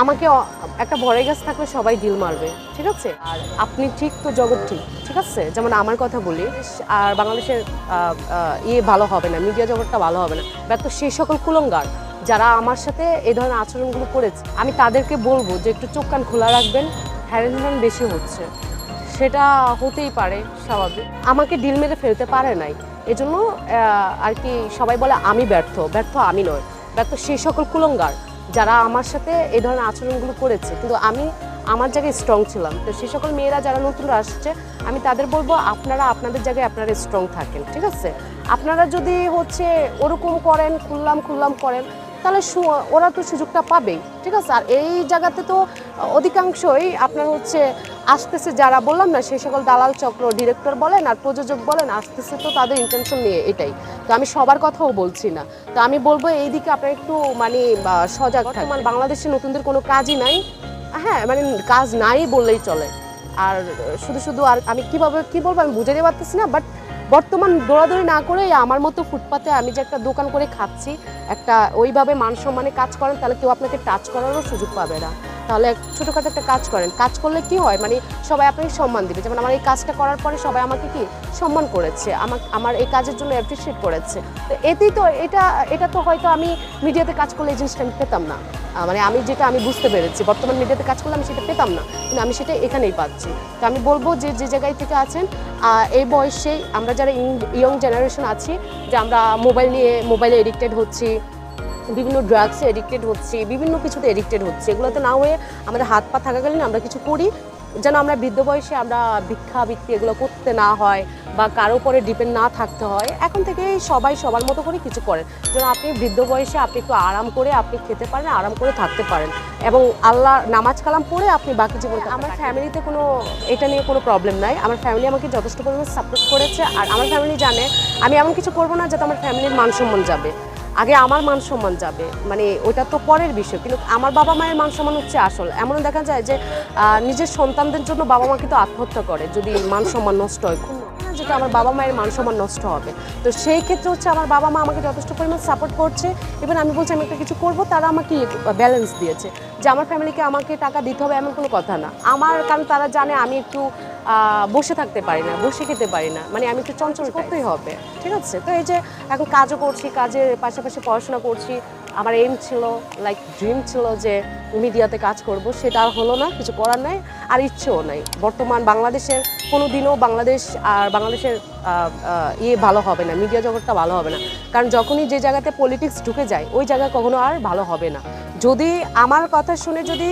আমাকে একটা বড় গাছ থাকলে সবাই ডিল মারবে, ঠিক আছে? আর আপনি ঠিক তো জগৎ ঠিক ঠিক আছে? যেমন আমার কথা বলি, আর বাংলাদেশের ইয়ে ভালো হবে না, মিডিয়া জগৎটা ভালো হবে না। ব্যর্থ সেই সকল কুলঙ্গার যারা আমার সাথে এই ধরনের আচরণগুলো করেছে, আমি তাদেরকে বলব যে একটু চোখ কান খোলা রাখবেন হ্যারেসমেন্ট বেশি হচ্ছে। সেটা হতেই পারে, স্বাভাবিক। আমাকে ডিল মেরে ফেলতে পারে নাই। এজন্য আর কি সবাই বলে আমি ব্যর্থ ব্যর্থ আমি নয়। ব্যর্থ সেই সকল কুলঙ্গার যারা আমার সাথে এই ধরনের আচরণগুলো করেছে, কিন্তু আমি আমার জায়গায় স্ট্রং ছিলাম। তো সেই সকল মেয়েরা যারা নতুন আসছে, আমি তাদের বলব আপনারা আপনাদের জায়গায় আপনারা স্ট্রং থাকেন, ঠিক আছে? আপনারা যদি হচ্ছে ওরকম করেন, খুললাম খুললাম করেন, তাহলে ওরা তো সুযোগটা পাবেই, ঠিক আছে? আর এই জায়গাতে তো অধিকাংশই আপনার হচ্ছে আসতেছে যারা বললাম না সেই সকল দালাল চক্র ডিরেক্টর বলেন আর প্রযোজক বলেন, আসতেছে তো তাদের ইন্টেনশন নিয়ে এটাই। তো আমি সবার কথাও বলছি না। তো আমি বলব এই দিকে আপনারা একটু মানে সজাগ থাকবেন। বাংলাদেশে নতুনদের কোনো কাজই নাই। হ্যাঁ মানে কাজ নাই বললেই চলে। আর শুধু শুধু আর আমি কীভাবে কি বলব আমি বুঝাতে পারতেছি না বাট বর্তমান দৌড়াদৌড়ি না করে আমার মতো ফুটপাতে আমি যে একটা দোকান করে খাচ্ছি একটা ওইভাবে মান সম্মানে কাজ করেন তাহলে কেউ আপনাকে টাচ করারও সুযোগ পাবে না। তাহলে ছোটোখাটো একটা কাজ করেন। কাজ করলে কি হয়? মানে সবাই আপনাকে সম্মান দিবে। যেমন আমার এই কাজটা করার পরে সবাই আমাকে কি? সম্মান করেছে। আমার আমার এই কাজের জন্য অ্যাপ্রিসিয়েট করেছে। তো এতেই তো এটা এটা তো হয়তো আমি মিডিয়াতে কাজ করলে এই জিনিসটা আমি পেতাম না। মানে আমি যেটা আমি বুঝতে পেরেছি, বর্তমান মিডিয়াতে কাজ করলে আমি সেটা পেতাম না। কিন্তু আমি সেটা এখানেই পাচ্ছি। তো আমি বলব যে যে জায়গায় থেকে আছেন এই বয়সে আমরা যারা ইয়ং জেনারেশন আছি, যে আমরা মোবাইল নিয়ে মোবাইলে এডিক্টেড হচ্ছি বিভিন্ন ড্রাগসে এডিক্টেড হচ্ছে বিভিন্ন কিছুতে এডিক্টেড হচ্ছে। এগুলোতে না হয়ে আমাদের হাত পা থাকাকালীন আমরা কিছু করি যেন আমরা বৃদ্ধ বয়সে আমরা ভিক্ষা ভিক্ষাবৃত্তি এগুলো করতে না হয় বা কারও উপরে ডিপেন্ড না থাকতে হয়। এখন থেকে সবাই সবার মতো করে কিছু করেন। যেন আপনি বৃদ্ধ বয়সে আপনি একটু আরাম করে আপনি খেতে পারেন আরাম করে থাকতে পারেন। এবং আল্লাহ নামাজ কালাম পড়ে আপনি বাকি জীবন আমার ফ্যামিলিতে কোনো এটা নিয়ে কোনো প্রবলেম নাই। আমার ফ্যামিলি আমাকে যথেষ্ট পরিমাণে সাপোর্ট করেছে। আর আমার ফ্যামিলি জানে আমি এমন কিছু করব না যাতে আমার ফ্যামিলির মান সম্মান যাবে। আগে আমার মান সম্মান যাবে মানে ওটা তো পরের বিষয়, কিন্তু আমার বাবা মায়ের মান সম্মান হচ্ছে আসল। এমনও দেখা যায় যে নিজের সন্তানদের জন্য বাবা মা কিন্তু আত্মহত্যা করে যদি মান সম্মান নষ্ট হয়। খুব যেটা আমার বাবা মায়ের মান সম্মান নষ্ট হবে। তো সেই ক্ষেত্রে হচ্ছে আমার বাবা মা আমাকে যথেষ্ট পরিমাণ সাপোর্ট করছে। এবং আমি বলছি, আমি একটা কিছু করব, তারা আমাকে ব্যালেন্স দিয়েছে। যে আমার ফ্যামিলিকে আমাকে টাকা দিতে হবে, এমন কোনো কথা না। আমার, কারণ তারা জানে আমি একটু বসে থাকতে পারি না বসে খেতে পারি না। মানে আমি একটু চঞ্চল করতেই হবে ঠিক আছে? তো এই যে এখন কাজও করছি কাজের পাশাপাশি পড়াশোনা করছি। আমার এম ছিল লাইক ড্রিম ছিল যে মিডিয়াতে কাজ করব সেটা আর হলো না কিছু করার নাই আর ইচ্ছেও নাই। বর্তমান বাংলাদেশের কোনো দিনও বাংলাদেশ আর বাংলাদেশের ইয়ে ভালো হবে না মিডিয়া জগৎটা ভালো হবে না। কারণ যখনই যে জায়গাতে পলিটিক্স ঢুকে যায় ওই জায়গায় কখনো আর ভালো হবে না। যদি আমার কথা শুনে যদি